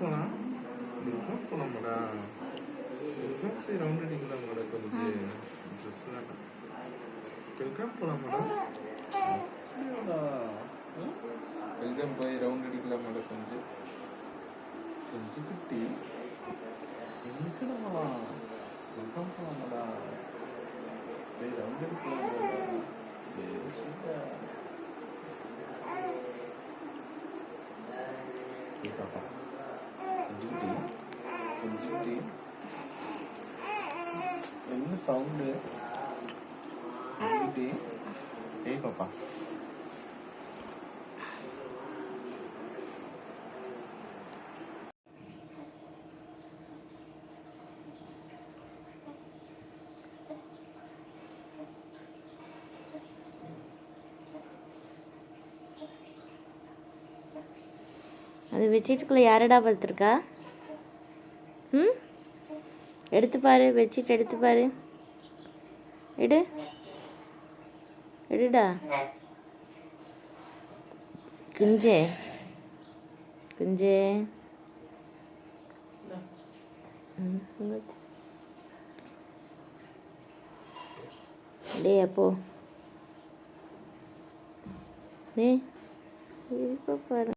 போகலாம் இதுக்காக போகலாமாடா இதுக்காக போய் ரவுண்ட் அடிக்கலாமாடா கொஞ்சம் ட்ரெஸ்லாம் இதுக்காக போகலாமாடா வெல்கம் போய் ரவுண்ட் அடிக்கலாமாடா கொஞ்சம் கொஞ்சம் குட்டி. எங்கடா? வெல்கம் போகலாமாடா போய் ரவுண்ட் அடிக்கலாமாடா சரி ஏய் பாப்பா கொஞ்சம் என்ன சவுண்டு ஏய் பாப்பா. அது பெட்ஷீட்டுக்குள்ளே யாரடா படுத்துருக்கா? ம்? எடுத்து பாரு பெட்ஷீட் எடுத்து பாரு. எடு. எடுடா. குஞ்சே. குஞ்சே. டே டேய் அப்போ. டேய். இப்போ பாரு.